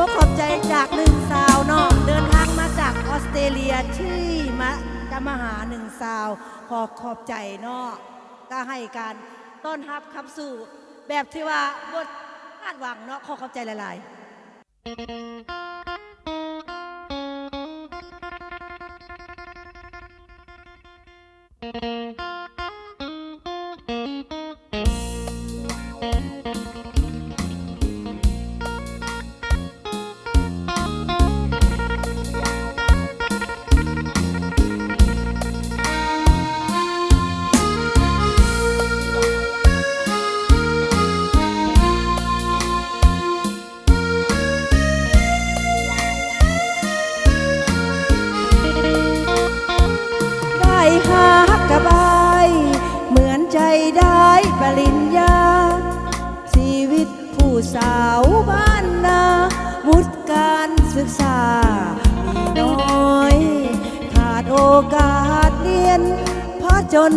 อบขอบใจจากหนึ่งสาวนาะเดินทางมาจากออสเตรเลียชื่อมะจะมาหาหนึ่งสาว ขอขอบใจนาะก็ให้การต้อนรับขับสู่ แบบที่ว่าบทคาดหวังเนาะขอขอบใจหลายๆได้ ปริญญา ชีวิตผู้สาวบ้านนาวุฒิการศึกษา มีน้อย ขาดโอกาสเรียน เพราะจน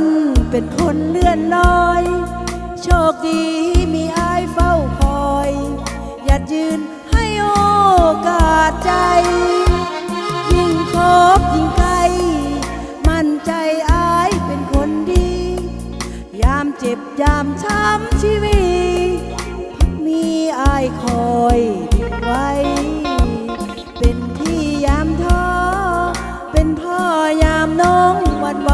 เป็นคนเลื่อนลอย โชคดี ยามช้ำชีวิตมีอายคอยดึงไว้ เป็นที่ยามท้อ เป็นพ่อยามน้องวันไหว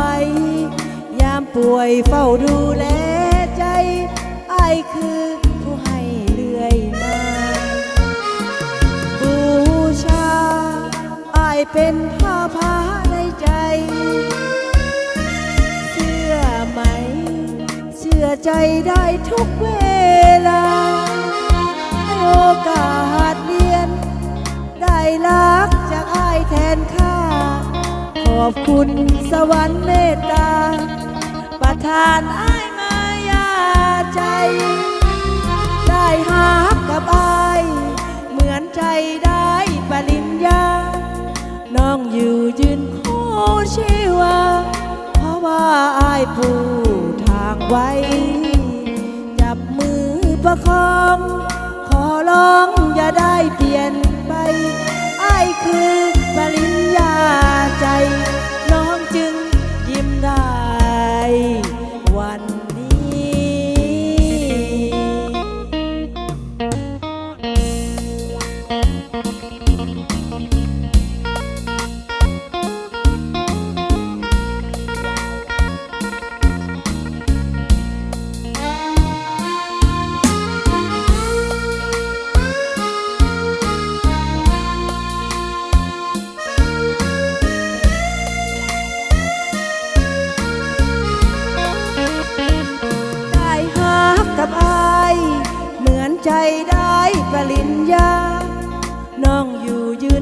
ยามป่วยเฝ้าดูแลใจอายคือผู้ให้เลื่อยมาบูชาอายเป็น ใจได้ทุกเวลาให้โอกาสเรียน ได้รักจากอายแทนค่า ขอบคุณสวรรค์เมตตา ประทานอายมายาใจ ได้หา น้องอย่าได้เปลี่ยนไปไอ้คือปริญญาใจ น้องจึงยิ้มได้ วันนี้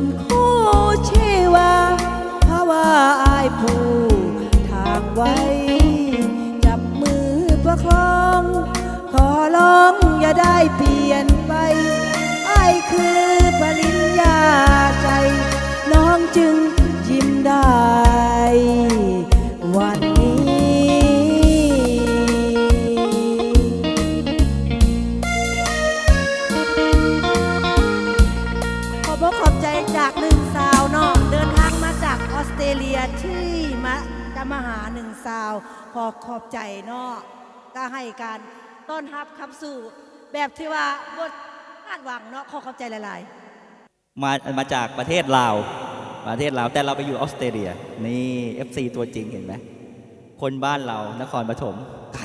นคู่ชีวาภาะว่าอายผู้ทางไว้ จับมือประคอง ขอร้องอย่าได้เปลี่ยนไปอายคือปริญญาใจ น้องจึง เรเลียที่อมะจะมาหาหนึ่งสาว ขอขอบใจเนาะก็ให้การต้อนรับขับสู่ แบบที่ว่าบทคาดหวังเนาะขอขอบใจหลาย ๆ มามาจากประเทศลาวประเทศลาวแต่เราไปอยู่ออสเตรเลีย นี่ FC ตัวจริงเห็นไหมคนบ้านเรานครปฐมไกล